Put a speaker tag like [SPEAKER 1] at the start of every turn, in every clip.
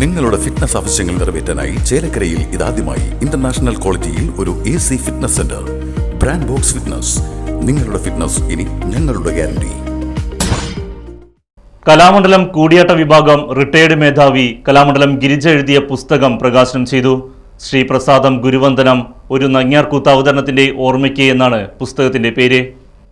[SPEAKER 1] നിങ്ങളുടെ ഫിറ്റ്നസ് ആവശ്യങ്ങൾ നിറവേറ്റാനായി ചേലക്കരയിൽ ഇതാദ്യമായി ഇന്റർനാഷണൽ ക്വാളിറ്റിയിൽ ഒരു A C fitness centre brand box fitness നിങ്ങളുടെ ഫിറ്റ്നസ് ഇനി ഞങ്ങളുടെ ഗ്യാരണ്ടി
[SPEAKER 2] കലാമണ്ഡലം കൂടിയാട്ട വിഭാഗം റിട്ടയേർഡ് മേധാവി കലാമണ്ഡലം ഗിരിജ എഴുതിയ പുസ്തകം പ്രകാശനം ചെയ്തു. ശ്രീപ്രസാദം ഗുരുവന്ദനം ഒരു നങ്ങ്യാർകൂത്ത് അവതരണത്തിന്റെ ഓർമ്മയ്ക്ക് എന്നാണ് പുസ്തകത്തിന്റെ പേര്.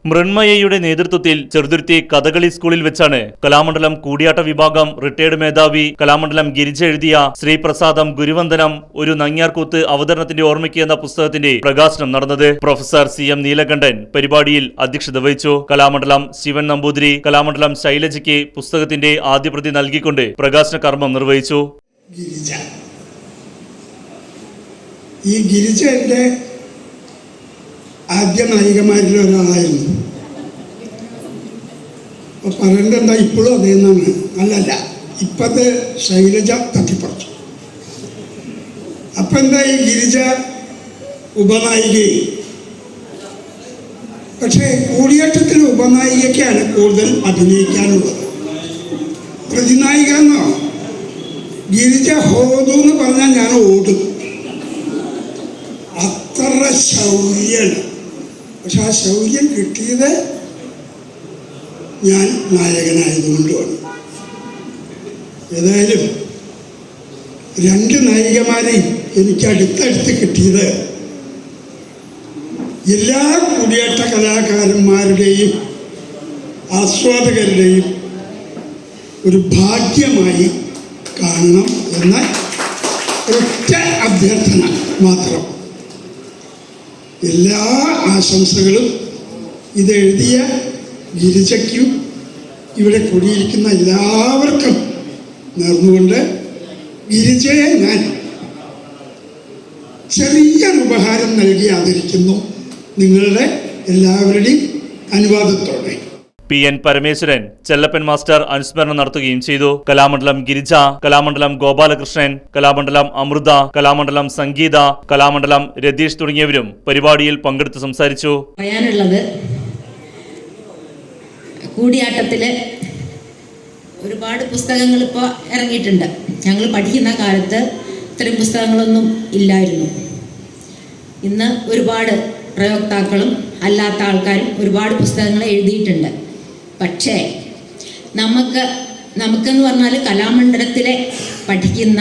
[SPEAKER 2] മൃണ്മയയുടെ നേതൃത്വത്തിൽ ചെറുതുരുത്തി കഥകളി സ്കൂളിൽ വെച്ചാണ് കലാമണ്ഡലം കൂടിയാട്ട വിഭാഗം റിട്ടയേർഡ് മേധാവി കലാമണ്ഡലം ഗിരിജ എഴുതിയ ശ്രീപ്രസാദം ഗുരുവന്ദനം ഒരു നങ്ങ്യാർകൂത്ത് അവതരണത്തിന്റെ ഓർമ്മയ്ക്ക് എന്ന പുസ്തകത്തിന്റെ പ്രകാശനം നടന്നത്. പ്രൊഫസർ സി എം നീലകണ്ഠൻ പരിപാടിയിൽ അധ്യക്ഷത വഹിച്ചു. കലാമണ്ഡലം ശിവൻ നമ്പൂതിരി കലാമണ്ഡലം ശൈലജയ്ക്ക് പുസ്തകത്തിന്റെ ആദ്യപ്രതി നൽകിക്കൊണ്ട് പ്രകാശന കർമ്മം നിർവഹിച്ചു.
[SPEAKER 3] ഈ ഗിരിജ ആദ്യ നായികമാരിൽ ഒരാളായിരുന്നു. അപ്പോൾ പറയേണ്ടത് ഇപ്പോഴും അതേ എന്നാണ് അല്ലല്ല ഇപ്പത്തെ ശൈലജ തട്ടിപ്പറിച്ചു അപ്പം എന്താ ഈ ഗിരിജ ഉപനായികയും പക്ഷേ കൂടിയേറ്റത്തിൽ ഉപനായികയ്ക്കാണ് കൂടുതൽ അഭിനയിക്കാനുള്ളത്. പ്രതിനായിക എന്നോ ഗിരിജ ഹോതു എന്ന് പറഞ്ഞാൽ ഞാൻ ഓടും. അത്ര ശൗര്യമാണ് പക്ഷെ ആ ശൗര്യം കിട്ടിയത് ഞാൻ നായകനായതുകൊണ്ടുമാണ്. ഏതായാലും രണ്ട് നായികമാരെയും എനിക്ക് അടുത്തടുത്ത് കിട്ടിയത് എല്ലാ കൂടിയേറ്റ കലാകാരന്മാരുടെയും ആസ്വാദകരുടെയും ഒരു ഭാഗ്യമായി കാണണം എന്ന ഒറ്റ അഭ്യർത്ഥന മാത്രം. എല്ലാ ആശംസകളും ഇതെഴുതിയ ഗിരിജയ്ക്കും ഇവിടെ കൂടിയിരിക്കുന്ന എല്ലാവർക്കും നേർന്നുകൊണ്ട് ഗിരിജയെ ഞാൻ ചെറിയൊരു ഉപഹാരം നൽകി ആദരിക്കുന്നു. നിങ്ങളുടെ എല്ലാവരുടെയും അനുവാദത്തോടെ.
[SPEAKER 2] P N Parameswaran Chellappan master അനുസ്മരണം നടത്തുകയും ചെയ്തു. കലാമണ്ഡലം ഗിരിജ കലാമണ്ഡലം ഗോപാലകൃഷ്ണൻ കലാമണ്ഡലം അമൃത കലാമണ്ഡലം സംഗീത കലാമണ്ഡലം രതീഷ് തുടങ്ങിയവരും പരിപാടിയിൽ പങ്കെടുത്ത് സംസാരിച്ചു.
[SPEAKER 4] പറയാനുള്ളത് കൂടിയാട്ടത്തിലെ ഒരുപാട് പുസ്തകങ്ങൾ ഇപ്പോൾ ഇറങ്ങിയിട്ടുണ്ട്. ഞങ്ങൾ പഠിക്കുന്ന കാലത്ത് ഇത്രയും പുസ്തകങ്ങളൊന്നും ഇല്ലായിരുന്നു. ഇന്ന് ഒരുപാട് പ്രയോക്താക്കളും അല്ലാത്ത ആൾക്കാരും ഒരുപാട് പുസ്തകങ്ങൾ എഴുതിയിട്ടുണ്ട്. പക്ഷേ നമുക്ക് നമുക്കെന്ന് പറഞ്ഞാൽ കലാമണ്ഡലത്തിലെ പഠിക്കുന്ന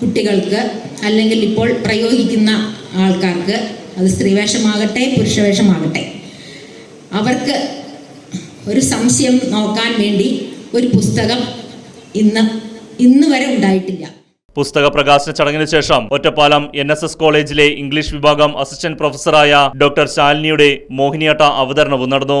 [SPEAKER 4] കുട്ടികൾക്ക് അല്ലെങ്കിൽ ഇപ്പോൾ പ്രയോഗിക്കുന്ന ആൾക്കാർക്ക് അത് സ്ത്രീവേഷമാകട്ടെ പുരുഷവേഷമാകട്ടെ അവർക്ക് ഒരു സംശയം നോക്കാൻ വേണ്ടി ഒരു പുസ്തകം ഇന്ന് ഇന്ന് വരെ ഉണ്ടായിട്ടില്ല.
[SPEAKER 2] പുസ്തക പ്രകാശന ചടങ്ങിന് ശേഷം ഒറ്റപ്പാലം എൻ എസ് എസ് കോളേജിലെ ഇംഗ്ലീഷ് വിഭാഗം അസിസ്റ്റന്റ് പ്രൊഫസറായ ഡോക്ടർ ശാലിനിയുടെ മോഹിനിയാട്ട അവതരണവും നടന്നു.